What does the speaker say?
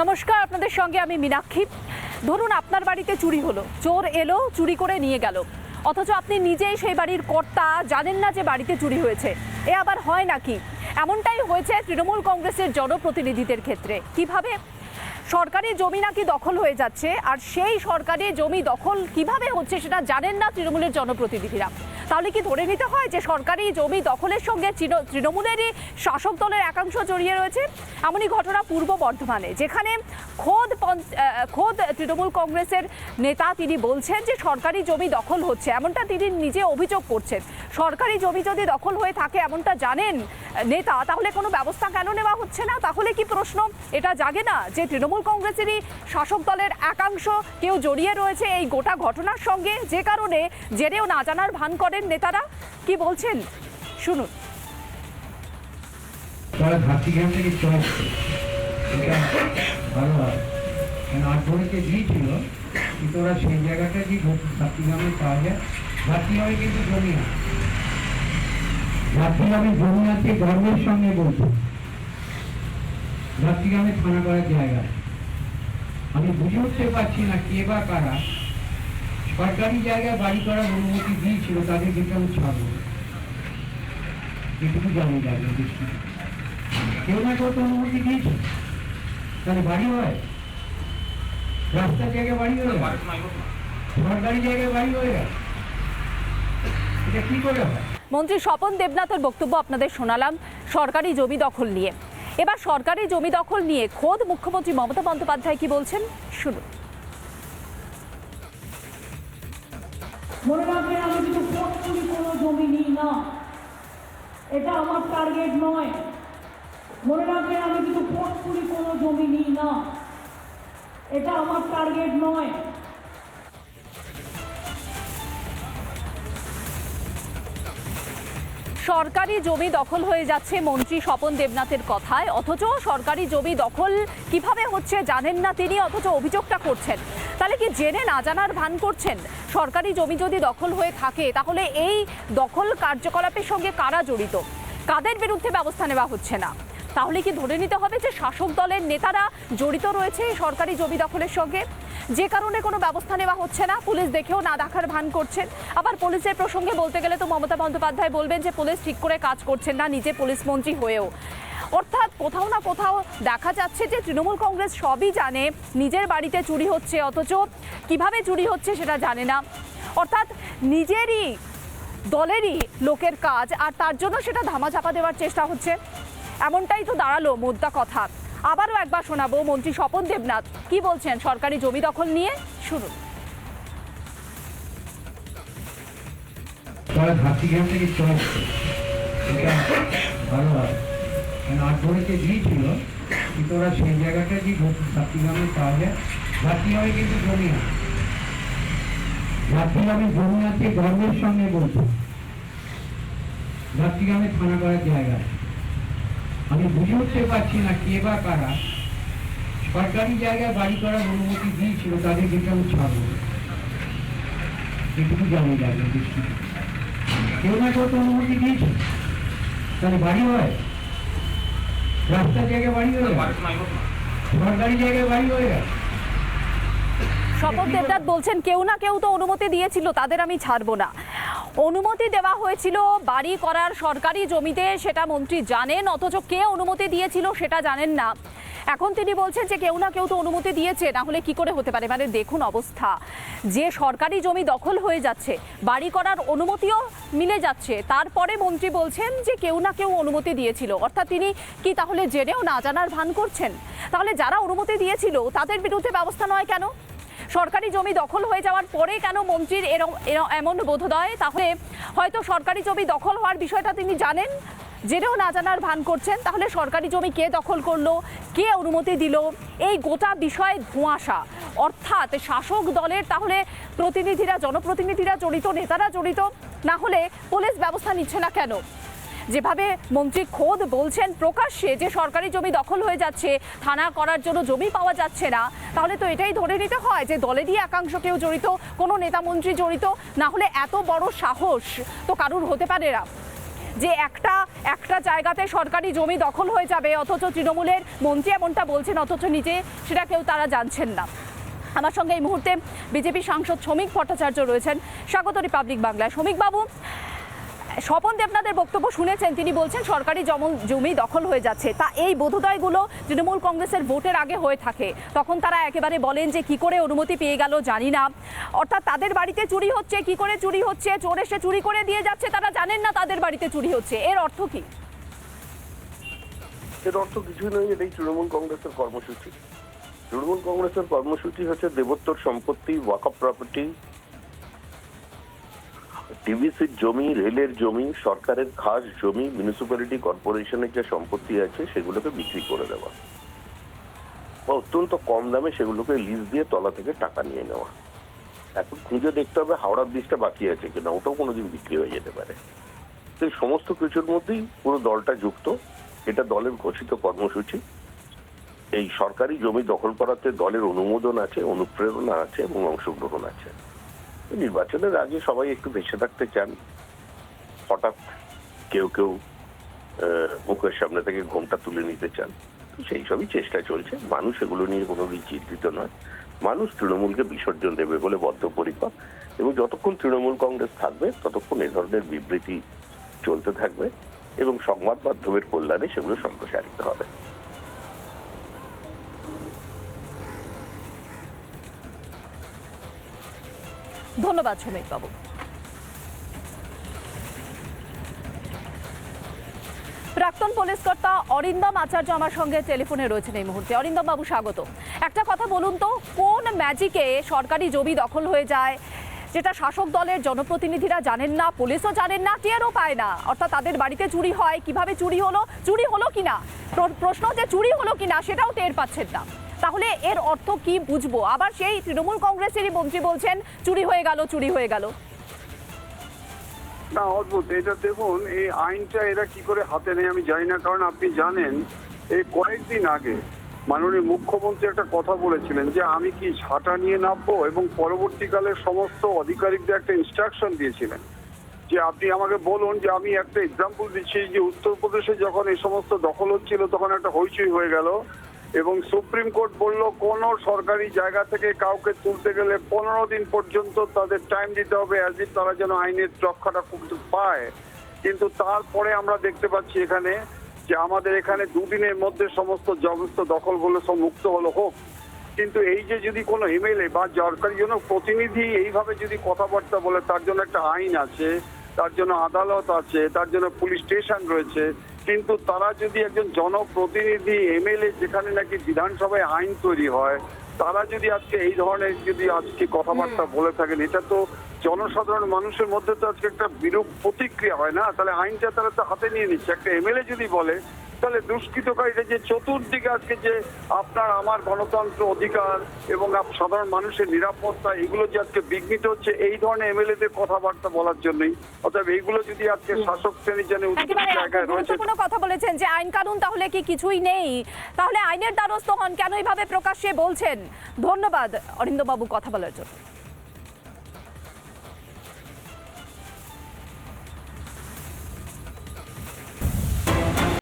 নমস্কার, আপনাদের সঙ্গে আমি মীনাক্ষী। ধরুন আপনার বাড়িতে চুরি হলো, চোর এলো, চুরি করে নিয়ে গেল। অথচ আপনি নিজেই সেই বাড়ির কর্তা, জানেন না যে বাড়িতে চুরি হয়েছে। এ আবার হয় নাকি? এমনটাই হয়েছে তৃণমূল কংগ্রেসের জনপ্রতিনিধিদের ক্ষেত্রে। কীভাবে? সরকারি জমি নাকি দখল হয়ে যাচ্ছে, আর সেই সরকারি জমি দখল কীভাবে হচ্ছে সেটা জানেন না তৃণমূলের জনপ্রতিনিধিরা। তাহলে কি ধরে নিতে হয় যে সরকারি জমি দখলের সঙ্গে তৃণমূলেরই শাসক দলের একাংশ জড়িয়ে রয়েছে? এমনই ঘটনা পূর্ব বর্ধমানে, যেখানে খোদ খোদ তৃণমূল কংগ্রেসের নেতা তিনি বলছেন যে সরকারি জমি দখল হচ্ছে, এমনটা তিনি নিজে অভিযোগ করছেন। সরকারি জমি যদি দখল হয়ে থাকে এমনটা জানেন নেতা, তাহলে কোনো ব্যবস্থা কেন নেওয়া হচ্ছে না? তাহলে কি প্রশ্ন? এটা জাগে না যে তৃণমূল কংগ্রেসেরই শাসক দলের একাংশ কেউ জড়িয়ে রয়েছে এই গোটা ঘটনার সঙ্গে? যে কারণে জেনেও না জানার ভান করেন নেতারা? কি বলছেন? শুনুন। থেকে গর্বের সঙ্গে বলছি। ঘাটতিগ্রামে থানা করার জায়গা। আমি বুঝে উঠতে পারছি না কে বা কারা। সরকারি জায়গায় বাড়ি করার অনুমতি দিয়েছিল তাদের কিন্তু আমি ছাড়বো। এটুকু জানি যাবে দৃষ্টি। কেউ না কেউ তো অনুমতি দিয়েছে। তাহলে বাড়ি হয়? রাস্তার জায়গায় বাড়ি হয়ে গেল? সরকারি জায়গায় বাড়ি হয়ে গেল? এটা কি করে হয়? মন্ত্রী স্বপন দেবনাথের বক্তব্য আপনাদের শোনালাম সরকারি জমি দখল নিয়ে। এবার সরকারি জমি দখল নিয়ে খোদ মুখ্যমন্ত্রী মমতা বন্দ্যোপাধ্যায় কি বলছেন? শুনুন। মনে রাখবেন, আমি কিন্তু পটচুরি কোনো জমি নিই না। এটা আমার টার্গেট নয়। মনে রাখবেন, আমি কিন্তু পটচুরি কোনো জমি নিই না। এটা আমার টার্গেট নয়। সরকারি জমি দখল হয়ে যাচ্ছে মন্ত্রী স্বপন দেবনাথের কথায়। অথচ সরকারি জমি দখল কীভাবে হচ্ছে জানেন না তিনি, অথচ অভিযোগটা করছেন। তাহলে কি জেনে না জানার ভান করছেন? সরকারি জমি যদি দখল হয়ে থাকে, তাহলে এই দখল কার্যকলাপের সঙ্গে কারা জড়িত? কাদের বিরুদ্ধে ব্যবস্থা নেওয়া হচ্ছে না? তাহলে কি ধরে নিতে হবে যে শাসক দলের নেতারা জড়িত রয়েছে সরকারি জমি দখলের সঙ্গে? যে কারণে কোনো ব্যবস্থা নেওয়া হচ্ছে না, পুলিশ দেখেও না দেখার ভান করছেন। আবার পুলিশের প্রসঙ্গে বলতে গেলে তো মমতা বন্দ্যোপাধ্যায় বলবেন যে পুলিশ ঠিক করে কাজ করছেন না, নিজে পুলিশ মন্ত্রী হয়েও। অর্থাৎ কোথাও না কোথাও দেখা যাচ্ছে যে তৃণমূল কংগ্রেস সবই জানে নিজের বাড়িতে চুরি হচ্ছে, অথচ কীভাবে চুরি হচ্ছে সেটা জানে না। অর্থাৎ নিজেরই, দলেরই লোকের কাজ, আর তার জন্য সেটা ধামাচাপা দেওয়ার চেষ্টা হচ্ছে। এমনটাই তো দাঁড়াল মোদ্দা কথা। আবারও একবার শোনাবো মন্ত্রী স্বপন দেবনাথ। কি বলছেন সরকারি জমি দখল নিয়ে? ঘাটতিগ্রামে থানা করার জায়গা। আমি বুঝে উঠতে পারছি না কে বা কারা সরকারি জায়গায় বাড়ি করার অনুমতি দিয়েছিল, তাদের আমি ছাড়বো। এটুকু জানি যাবে কেউ না কেউ তো অনুমতি দিয়েছে। তাহলে বাড়ি হয়? রাস্তার জায়গায় বাড়ি হয়ে সরকারি জায়গায় বাড়ি হয়ে গেল শপথ দেবনাথ বলছেন, কেউ না কেউ তো অনুমতি দিয়েছিল, তাদের আমি ছাড়বো না। অনুমতি দেওয়া হয়েছিল বাড়ি করার সরকারি জমিতে, সেটা মন্ত্রী জানেন, অথচ কে অনুমতি দিয়েছিল সেটা জানেন না। এখন তিনি বলছেন যে কেউ না কেউ তো অনুমতি দিয়েছে, না হলে কি করে হতে পারে? মানে দেখুন অবস্থা। যে সরকারি জমি দখল হয়ে যাচ্ছে, বাড়ি করার অনুমতিও মিলে যাচ্ছে। তারপরে মন্ত্রী বলছেন যে কেউ না কেউ অনুমতি দিয়েছিল। অর্থাৎ তিনি কি তাহলে জেনেও না জানার ভান করছেন? তাহলে যারা অনুমতি দিয়েছিল, তাদের বিরুদ্ধে ব্যবস্থা নয় কেন? সরকারি জমি দখল হয়ে যাওয়ার পরে কেন মন্ত্রীর এরম এমন বোধোদয় তাহলে হয়তো সরকারি জমি দখল হওয়ার বিষয়টা তিনি জানেন, জেনেও না জানার ভান করছেন। তাহলে সরকারি জমি কে দখল করল? কে অনুমতি দিল? এই গোটা বিষয়ে ধোঁয়াশা। অর্থাৎ শাসক দলের তাহলে প্রতিনিধিরা, জনপ্রতিনিধিরা জড়িত, নেতারা জড়িত, না হলে পুলিশ ব্যবস্থা নিচ্ছে না কেন? যেভাবে মন্ত্রী খোদ বলছেন প্রকাশ্যে যে সরকারি জমি দখল হয়ে যাচ্ছে, থানা করার জন্য জমি পাওয়া যাচ্ছে না, তাহলে তো এটাই ধরে নিতে হয় যে দলেরই একাংশ কেউ জড়িত, কোনো নেতা মন্ত্রী জড়িত, না হলে এত বড় সাহস তো কারুর হতে পারে না। যে একটা একটা জায়গাতে সরকারি জমি দখল হয়ে যাবে, অথচ তৃণমূলের মন্ত্রী এমনটা বলছেন, অথচ নিজে সেটা কেউ তারা জানছেন না। আমার সঙ্গে এই মুহূর্তে বিজেপি সাংসদ শ্রমিক ভট্টাচার্য রয়েছেন। স্বাগত রিপাবলিক বাংলায়। শ্রমিক বাবু স্বপন দেবনাথের বক্তব্য শুনেছেন, তিনি বলছেন, সরকারি জমল জমি দখল হয়ে যাচ্ছে, তা এই বোধোদয়গুলো তৃণমূল কংগ্রেসের ভোটের আগে হয়ে থাকে। তখন তারা একেবারে বলেন যে, কি করে অনুমতি পেয়ে গেল জানি না। অর্থাৎ তাদের বাড়িতে চুরি হচ্ছে, কি করে চুরি হচ্ছে, চোর এসে চুরি করে দিয়ে যাচ্ছে, তারা জানেন না তাদের বাড়িতে চুরি হচ্ছে। এর অর্থ কি? এর অর্থ কিছুই নয়, এটাই তৃণমূল কংগ্রেসের কর্মসূচি। তৃণমূল কংগ্রেসের কর্মসূচি হচ্ছে দেবোত্তর সম্পত্তি, ওয়াকআপ প্রপার্টি ডিভিসির জমি, রেলের জমি, সরকারের খাস জমি মিউনিসিপ্যালিটি কর্পোরেশনের যে সম্পত্তি আছে, সেগুলোকে বিক্রি করে দেওয়া। বা অত্যন্ত কম দামে সেগুলোকে লিজ দিয়ে তলা থেকে টাকা নিয়ে নেওয়া। এখন খুঁজে দেখতে হবে হাওড়া ব্রিজটা বাকি আছে কিনা, ওটাও কোনোদিন বিক্রি হয়ে যেতে পারে। তো সমস্ত কিছুর মধ্যেই পুরো দলটা যুক্ত। এটা দলের ঘোষিত কর্মসূচি। এই সরকারি জমি দখল করাতে দলের অনুমোদন আছে, অনুপ্রেরণা আছে এবং অংশগ্রহণ আছে। নির্বাচনের আগে সবাই একটু ভেসে থাকতে চান। হঠাৎ কেউ কেউ মুখের সামনে থেকে ঘোমটা তুলে নিতে চান। সেই সবই চেষ্টা চলছে। মানুষ এগুলো নিয়ে কোনোদিন চিন্তিত নয়। মানুষ তৃণমূলকে বিসর্জন দেবে বলে বদ্ধপরিকর এবং যতক্ষণ তৃণমূল কংগ্রেস থাকবে, ততক্ষণ এ ধরনের বিবৃতি চলতে থাকবে এবং সংবাদ মাধ্যমের কল্যাণে সেগুলো সম্প্রসারিত হবে। ধন্যবাদ বাবু। প্রাক্তন পুলিশ কর্তা অরিন্দম আচার্য আমার সঙ্গে টেলিফোনে রয়েছেন এই মুহূর্তে। অরিন্দম বাবু, স্বাগত। একটা কথা বলুন তো, কোন ম্যাজিকে সরকারি জমি দখল হয়ে যায়, যেটা শাসক দলের জনপ্রতিনিধিরা জানেন না, পুলিশও জানেন না, টেরও পায় না? অর্থাৎ তাদের বাড়িতে চুরি হয়, কীভাবে চুরি হলো চুরি হলো কিনা? প্র- প্রশ্ন যে চুরি হলো কিনা, সেটাও টের পাচ্ছেন না। তাহলে এর অর্থ কি বুঝব? আবার সেই তৃণমূল কংগ্রেসেরই মন্ত্রী বলছেন, চুরি হয়ে গেল, চুরি হয়ে গেল। না, অদ্ভুত। এটা দেখুন, এই আইনটা এরা কি করে হাতে নেয় আমি জানি না, কারণ আপনি জানেন, এই কয়েকদিন আগে মাননীয় মুখ্যমন্ত্রী একটা কথা বলেছিলেন যে আমি কি ঝাঁটা নিয়ে নামবো এবং পরবর্তীকালে সমস্ত আধিকারিকদের একটা ইনস্ট্রাকশন দিয়েছিলেন যে আপনি আমাকে বলুন যে আমি একটা এক্সাম্পল দিচ্ছি যে উত্তরপ্রদেশে যখন এই সমস্ত দখল হচ্ছিল, তখন একটা হইচই হয়ে গেল। এবং সুপ্রিম কোর্ট বলল, কোন সরকারি জায়গা থেকে কাউকে তুলতে গেলে পনেরো দিন পর্যন্ত তাদের টাইম দিতে হবে অ্যাজ তারা যেন আইনের রক্ষাটা পায়। কিন্তু তারপরে আমরা দেখতে পাচ্ছি এখানে যে আমাদের এখানে দুদিনের মধ্যে সমস্ত জবস্ত দখলগুলো সব মুক্ত হলো, হোক। কিন্তু এই যে যদি কোনো এমএলএ বা সরকারি জন্য প্রতিনিধি এইভাবে যদি কথাবার্তা বলে, তার জন্য একটা আইন আছে, তার জন্য আদালত আছে, তার জন্য পুলিশ স্টেশন রয়েছে কিন্তু তারা যদি একজন জনপ্রতিনিধি এমএলএ যেখানে নাকি বিধানসভায় আইন তৈরি হয় তারা যদি আজকে এই ধরনের যদি আজকে কথাবার্তা বলে থাকেন এটা তো জনসাধারণ মানুষের মধ্যে তো আজকে একটা বিরূপ প্রতিক্রিয়া হয় না? তাহলে আইনটা তারা তো হাতে নিয়ে নিচ্ছে। একটা এমএলএ যদি বলে তাহলে দুষ্কৃতকারীরা যে চতুর্দিকে আজকে যে আপনার আমার গণতন্ত্র অধিকার এবং সাধারণ মানুষের নিরাপত্তা এগুলো যে আজকে বিঘ্নিত হচ্ছে এই ধরনের এমএলএদের কথাবার্তা বলার জন্যই। অতএব এইগুলো যদি আজকে শাসক শ্রেণির জন্য জায়গায় রয়েছে গুরুত্বপূর্ণ কথা বলেছেন যে আইন কানুন তাহলে কি কিছুই নেই। তাহলে আইনের দ্বারস্থ হন কেন এইভাবে প্রকাশ্যে বলছেন? ধন্যবাদ অরিন্দবাবু কথা বলার জন্য।